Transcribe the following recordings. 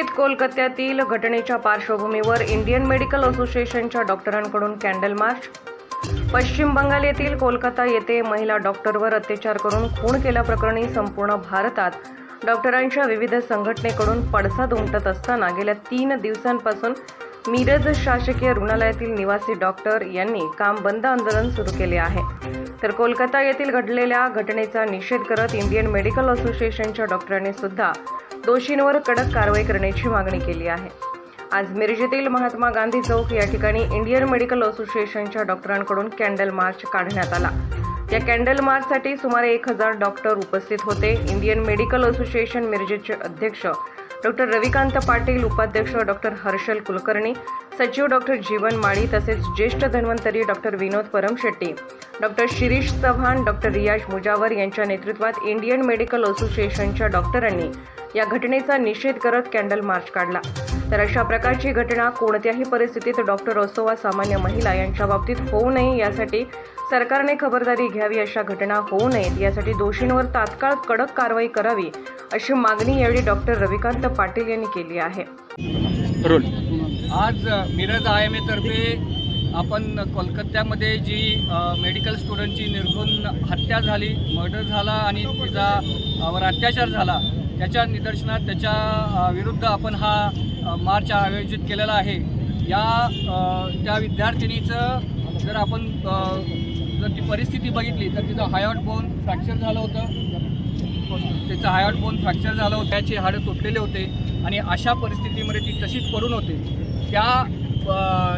दिल्लीत कोलकात्यातील घटनेच्या पार्श्वभूमीवर इंडियन मेडिकल असोसिएशनच्या डॉक्टरांकडून कॅन्डल मार्च. पश्चिम बंगाल येथील कोलकाता येथे महिला डॉक्टरवर अत्याचार करून खून केल्याप्रकरणी संपूर्ण भारतात डॉक्टरांच्या विविध संघटनेकडून पडसाद उमटत असताना गेल्या तीन दिवसांपासून मिरज शासकीय रुग्णालयातील निवासी डॉक्टर यांनी काम बंद आंदोलन सुरू केले आहे. तर कोलकाता येथील घडलेल्या घटनेचा निषेध करत इंडियन मेडिकल असोसिएशनच्या डॉक्टरांनी सुद्धा दोषींवर कडक कारवाई करण्याची मागणी केली आहे. आज मिरजेतील महात्मा गांधी चौक या ठिकाणी इंडियन मेडिकल असोसिएशनच्या डॉक्टरांकडून कॅन्डल मार्च काढण्यात आला. या कॅन्डल मार्चसाठी सुमारे एक हजार डॉक्टर उपस्थित होते. इंडियन मेडिकल असोसिएशन मिरजेचे अध्यक्ष डॉक्टर रविकांत पाटील उपाध्यक्ष डॉक्टर हर्षल कुलकर्णी सचिव डॉक्टर जीवन माळी तसेच ज्येष्ठ Dhanvantari doctor Vinod Paramshetti doctor Shirish Chavan doctor Riyaz Mujawar यांच्या नेतृत्वात इंडियन मेडिकल असोसिएशनच्या डॉक्टरांनी या घटनेचा निषेध करत कॅन्डल मार्च काढला. तर अशा प्रकारची घटना कोणत्याही परिस्थितीत डॉक्टर असो वा सामान्य महिला यांच्या बाबतीत होऊ नये यासाठी सरकारने खबरदारी घ्यावी अशा घटना होऊ नयेत यासाठी दोषींवर तात्काळ कडक कारवाई करावी अशी मागणी यावेळी डॉक्टर रविकांत पाटील यांनी केली आहे. आज मिरज आय एम एतर्फे आपण कोलकात्यामध्ये जी मेडिकल स्टुडंटची निर्घुण हत्या झाली मर्डर झाला आणि तिचा वर अत्याचार झाला त्याच्या निदर्शनात त्याच्या विरुद्ध आपण हा मार्च आयोजित केलेला आहे. या त्या विद्यार्थिनीचं जर आपण जर ती परिस्थिती बघितली तर तिचं हायॉट बोन फ्रॅक्चर झालं होतं. त्याचं हायॉट बोन फ्रॅक्चर झालं होतं. त्याचे हाडं तुटलेले होते आणि अशा परिस्थितीमध्ये ती तशीच पडून होते. त्या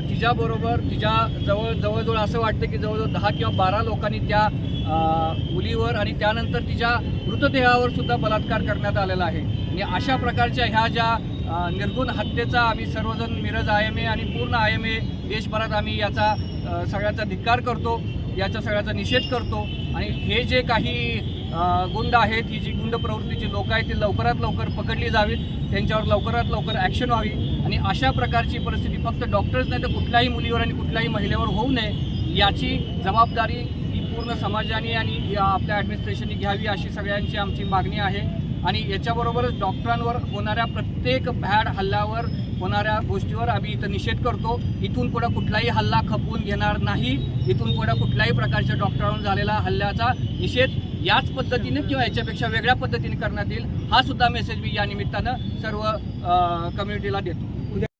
तिच्याबरोबर तिच्या जवळ जवळजवळ असं वाटतं की जवळजवळ दहा किंवा बारा लोकांनी त्या मुलीवर आणि त्यानंतर तिच्या मृतदेहावर सुद्धा बलात्कार करण्यात आलेला आहे. आणि अशा प्रकारच्या ह्या ज्या निर्गुण हत्येचा आम्ही सर्वजण मिरज आय एम ए आणि पूर्ण आय एम ए देशभरात आम्ही याचा सगळ्याचा धिक्कार करतो याचा सगळ्याचा निषेध करतो. आणि हे जे काही गुंड आहेत ही जी गुंड प्रवृत्तीची लोक आहेत ती लवकरात लवकर पकडली जावीत त्यांच्यावर लवकरात लवकर ॲक्शन व्हावी. आणि अशा प्रकारची परिस्थिती फक्त डॉक्टर्स नाही तर कुठल्याही मुलीवर आणि कुठल्याही महिलेवर होऊ नये याची जबाबदारी ही पूर्ण समाजाने आणि आपल्या ॲडमिनिस्ट्रेशनने घ्यावी अशी सगळ्यांची आमची मागणी आहे. आणि याच्याबरोबरच डॉक्टरांवर होणाऱ्या प्रत्येक भॅड हल्ल्यावर होणाऱ्या गोष्टीवर आम्ही इथं निषेध करतो. इथून पुढं कुठलाही हल्ला खपवून घेणार नाही. इथून पुढं कुठल्याही प्रकारच्या डॉक्टरांवर झालेला हल्ल्याचा निषेध याच पद्धतीने किंवा याच्यापेक्षा वेगळ्या पद्धतीने करण्यात येईल हा सुद्धा मेसेज मी या निमित्तानं सर्व कम्युनिटीला देतो.